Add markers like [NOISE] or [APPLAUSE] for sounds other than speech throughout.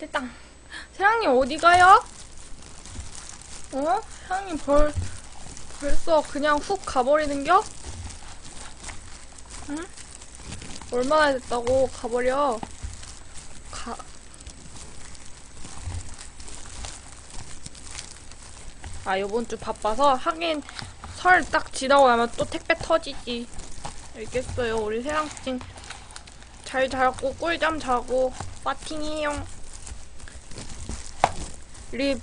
됐다. 세랑님 어디 가요? 어? 세랑님 벌, 벌써 그냥 훅 가버리는겨? 응? 얼마나 됐다고 가버려. 가. 아, 요번 주 바빠서 하긴 설 딱 지나고 나면 또 택배 터지지. 알겠어요. 우리 세랑찡 잘 자고 꿀잠 자고 파팅해요. 립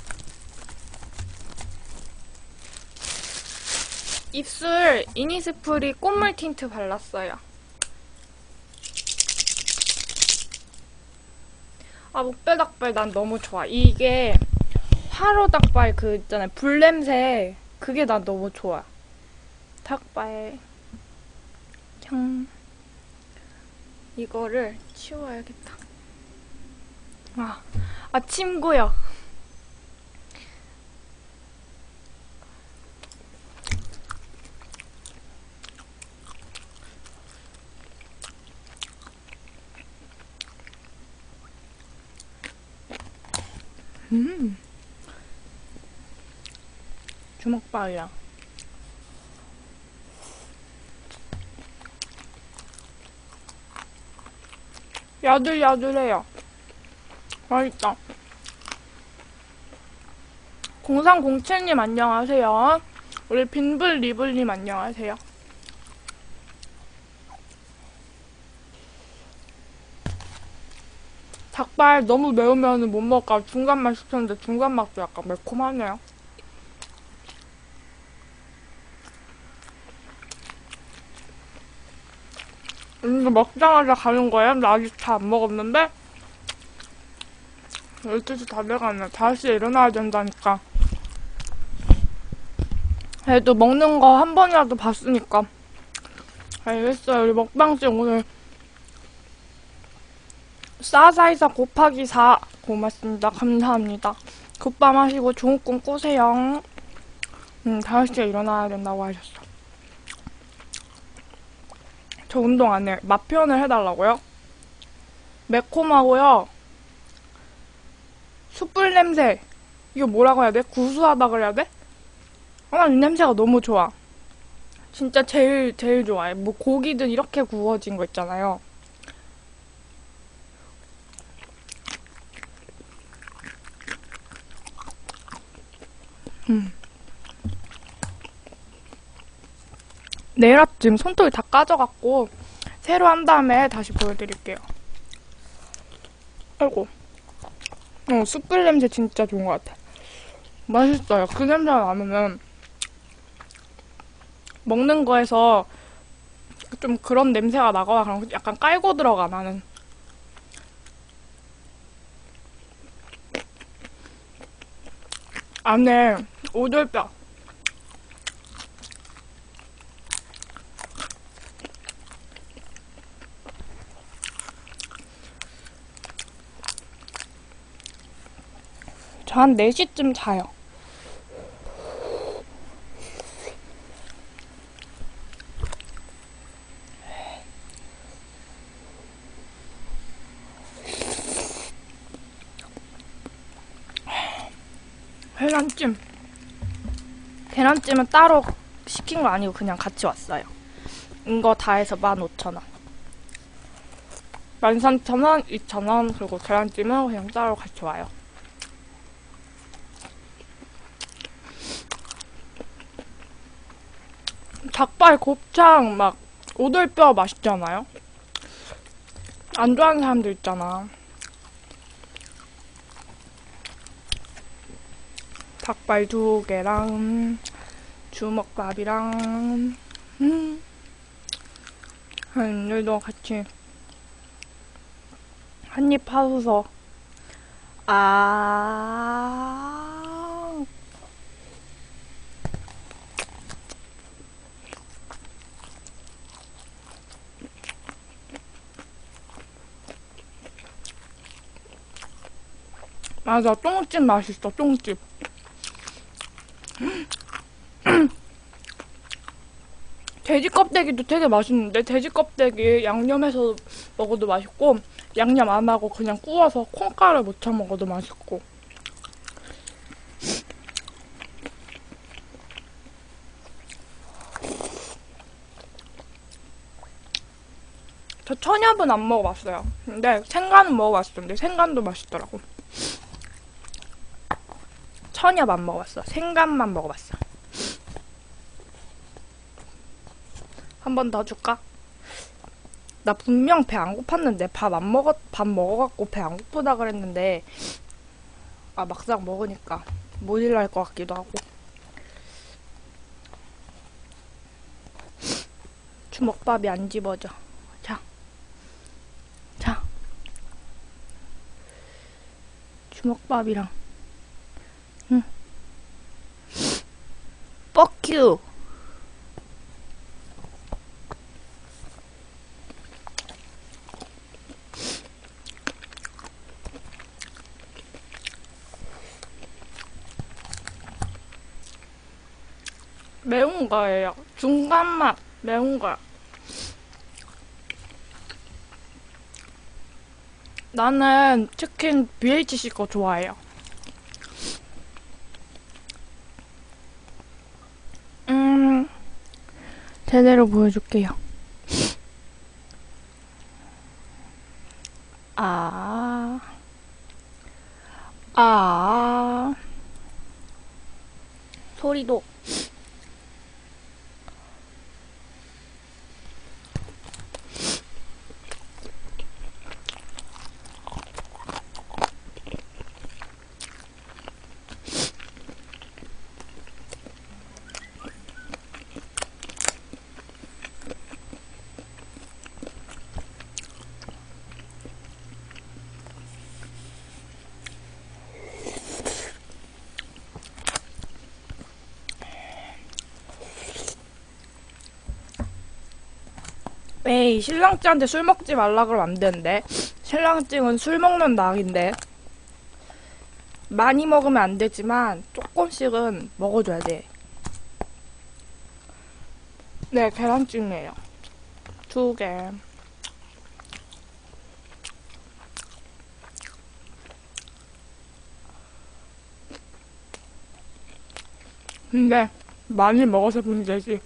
입술 이니스프리 꽃물 틴트 발랐어요. 아 목별 닭발 난 너무 좋아. 이게 화로 닭발 그 있잖아요. 불 냄새 그게 난 너무 좋아. 닭발 향 이거를 치워야겠다. 아 아침 고요. 음. 주먹밥이랑 야들야들해요. 맛있다. 0307님 안녕하세요. 우리 빈블 리블님 안녕하세요. 닭발 너무 매우면 못 먹을까 중간 맛 시켰는데 중간 맛도 약간 매콤하네요. 이거 먹자마자 가는 거예요? 나 아직 다 안 먹었는데? 12시 다 돼가네. 5시에 일어나야 된다니까. 그래도 먹는 거 한 번이라도 봤으니까. 알겠어요. 우리 먹방집 오늘 싸사이사 곱하기 4 고맙습니다. 감사합니다. 굿밤 하시고 좋은 꿈 꾸세요. 음, 5시에 일어나야 된다고 하셨어. 저 운동 안 해요. 맛 표현을 해달라고요? 매콤하고요. 숯불 냄새. 이거 뭐라고 해야 돼? 구수하다 그래야 돼? 아, 이 냄새가 너무 좋아. 진짜 제일, 제일 좋아해. 뭐 고기든 이렇게 구워진 거 있잖아요. 음. 내일 아침 손톱이 다 까져갖고 새로 한 다음에 다시 보여드릴게요. 아이고. 어, 숯불 냄새 진짜 좋은 것 같아. 맛있어요. 그 냄새가 나면은 먹는 거에서 좀 그런 냄새가 나거나 그런 약간 깔고 들어가 나는. 안에 오돌뼈. 저 한 4시쯤 자요. 계란찜. 계란찜은 따로 시킨 거 아니고 그냥 같이 왔어요. 이거 다 해서 15,000원. 13,000원, 2,000원, 그리고 계란찜은 그냥 따로 같이 와요. 닭발, 곱창, 막, 오돌뼈 맛있잖아요? 안 좋아하는 사람들 있잖아. 닭발 두 개랑, 주먹밥이랑, 음, 오늘도 같이 한입 하소서. 아, 맞아, 똥집 맛있어, 똥집. [CLEARS THROAT] 돼지 껍데기도 되게 맛있는데, 돼지 껍데기 양념해서 먹어도 맛있고, 양념 안 하고 그냥 구워서 콩가루 묻혀 먹어도 맛있고. 저 천엽은 안 먹어봤어요. 근데 생간은 먹어봤었는데 생간도 맛있더라고. 천엽 안 먹어봤어. 생간만 먹어봤어. 한 번 더 줄까? 나 분명 배 안 고팠는데 밥 안 먹었 밥 먹어갖고 배 안 고프다 그랬는데 아 막상 먹으니까 못 일날 것 같기도 하고 주먹밥이 안 집어져 자, 자 주먹밥이랑 you 매운 거예요. 중간 맛 매운 거. 나는 치킨 BHC 거 좋아해요. 제대로 보여줄게요. 아, 아, 소리도. 에이, 신랑찌한테 술 먹지 말라 그러면 안 되는데. 신랑찌는 술 먹는 낙인데. 많이 먹으면 안 되지만, 조금씩은 먹어줘야 돼. 네, 계란찜이에요. 두 개. 근데, 많이 먹어서 문제지.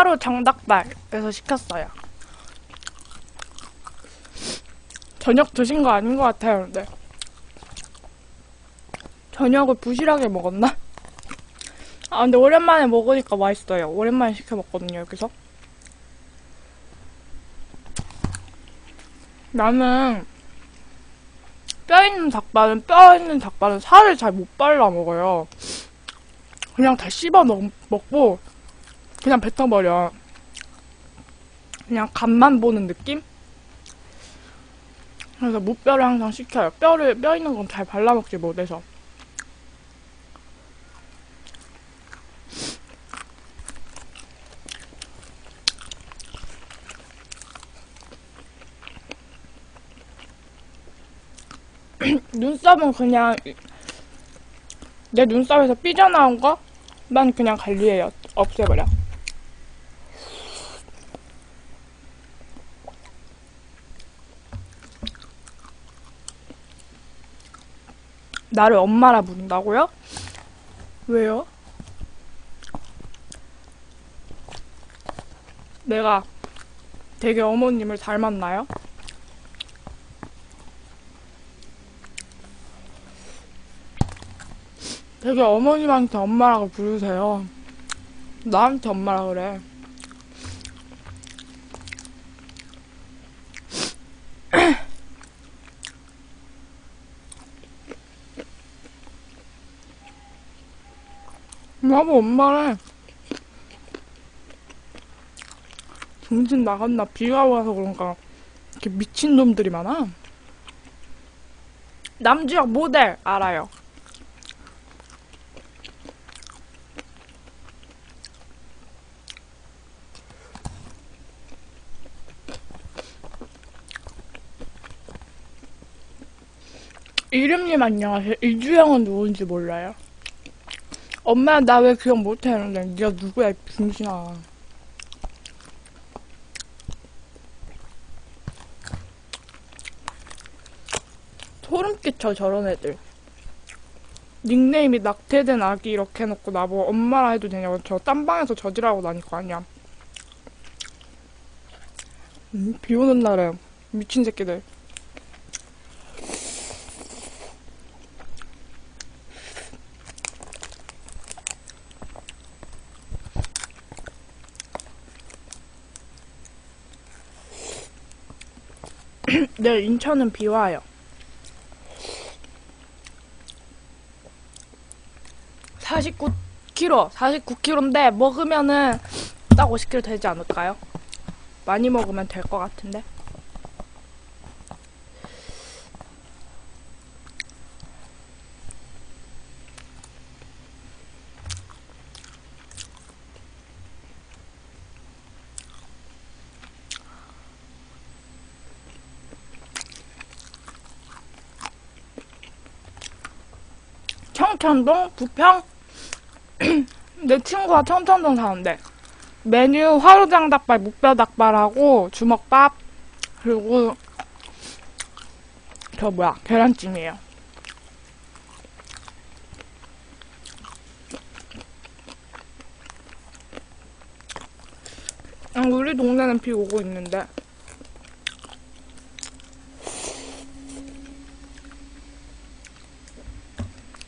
화로 장닭발에서 시켰어요. 저녁 드신 거 아닌 것 같아요, 근데. 저녁을 부실하게 먹었나? 아, 근데 오랜만에 먹으니까 맛있어요. 오랜만에 시켜 먹거든요, 여기서. 나는 뼈 있는 닭발은 뼈 있는 닭발은 살을 잘 못 발라 먹어요. 그냥 다 씹어 먹, 먹고 그냥 뱉어버려. 그냥 간만 보는 느낌? 그래서 무뼈를 항상 시켜요. 뼈를, 뼈 있는 건 잘 발라먹지 못해서. [CLEARS THROAT] 눈썹은 그냥 내 눈썹에서 삐져나온 거? 난 그냥 관리해요. 없애버려. 나를 엄마라 부른다고요? 왜요? 내가 되게 어머님을 닮았나요? 되게 어머님한테 엄마라고 부르세요. 나한테 엄마라 그래. 나도 엄마래. 정신 나갔나? 비가 와서 그런가. 이렇게 미친 놈들이 많아. 남주혁 모델 알아요. 이름님 안녕하세요. 이주영은 누군지 몰라요? 엄마 나 왜 기억 못하는데 네가 누구야 이 빙신아. 소름 끼쳐 저런 애들. 닉네임이 낙태된 아기 이렇게 해놓고 나보고 엄마라 해도 되냐고 저 딴방에서 저지라고 다닐 거 아니야. 음, 비 오는 날에 미친 새끼들. 네, 인천은 비 와요. 49kg, 49kg인데 먹으면은 딱 50kg 되지 않을까요? 많이 먹으면 될 것 같은데. 청천동 부평. [CLEARS THROAT] 내 친구가 청천동 사는데 메뉴 화로장 닭발 묵뼈 닭발하고 주먹밥 그리고 저 뭐야 계란찜이에요. 아, 우리 동네는 비 오고 있는데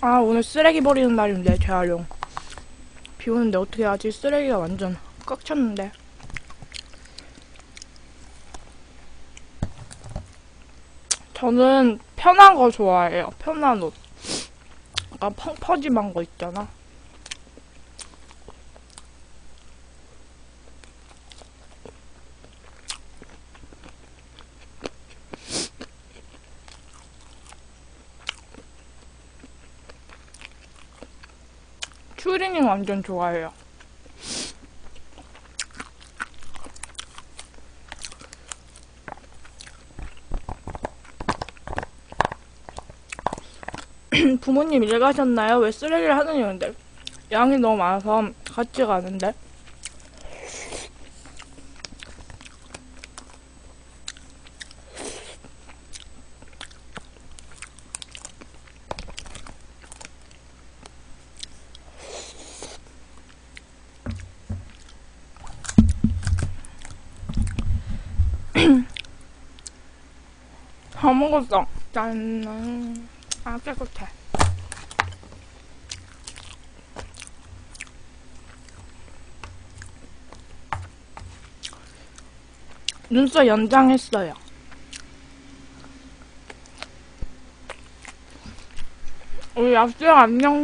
아 오늘 쓰레기 버리는 날인데 재활용. 비 오는데 어떻게 하지? 쓰레기가 완전 꽉 찼는데. 저는 편한 거 좋아해요. 편한 옷. 약간 펑퍼짐한 거 있잖아 추리닝 완전 좋아해요 [CLEARS THROAT] 부모님 일 가셨나요? 왜 쓰레기를 하느냐는데 양이 너무 많아서 같이 가는데 다 먹었어 짠 아, 깨끗해. 눈썹 연장했어요. 우리 약수형 안녕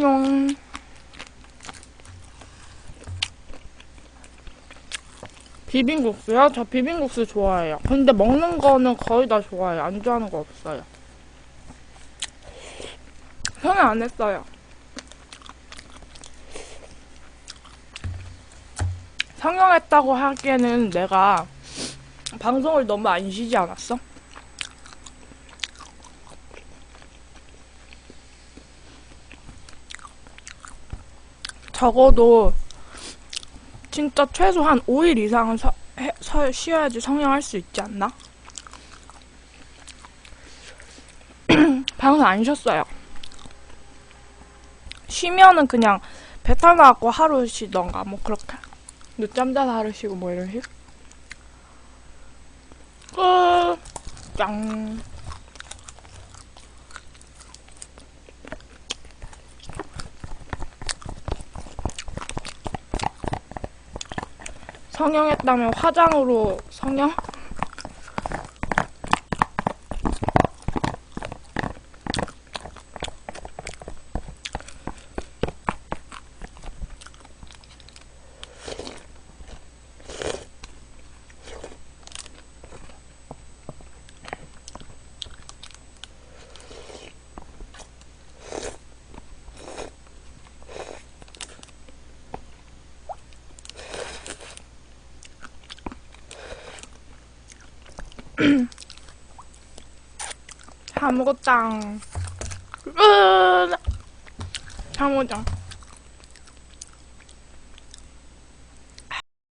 비빔국수요? 저 비빔국수 좋아해요. 근데 먹는 거는 거의 다 좋아해요. 안 좋아하는 거 없어요. 저는 안 했어요. 성형했다고 하기에는 내가 방송을 너무 안 쉬지 않았어? 적어도 진짜 최소 한 5일 이상은 서, 해, 서, 쉬어야지 성형할 수 있지 않나? [CLEARS THROAT] 방송 안 쉬었어요. 쉬면은 그냥 배탈 나갖고 하루 쉬던가 뭐 그렇게 늦잠 자서 하루 쉬고 뭐 이런 식 끝! 짱 성형했다면 화장으로 성형? 아무것도 끝! 장모장.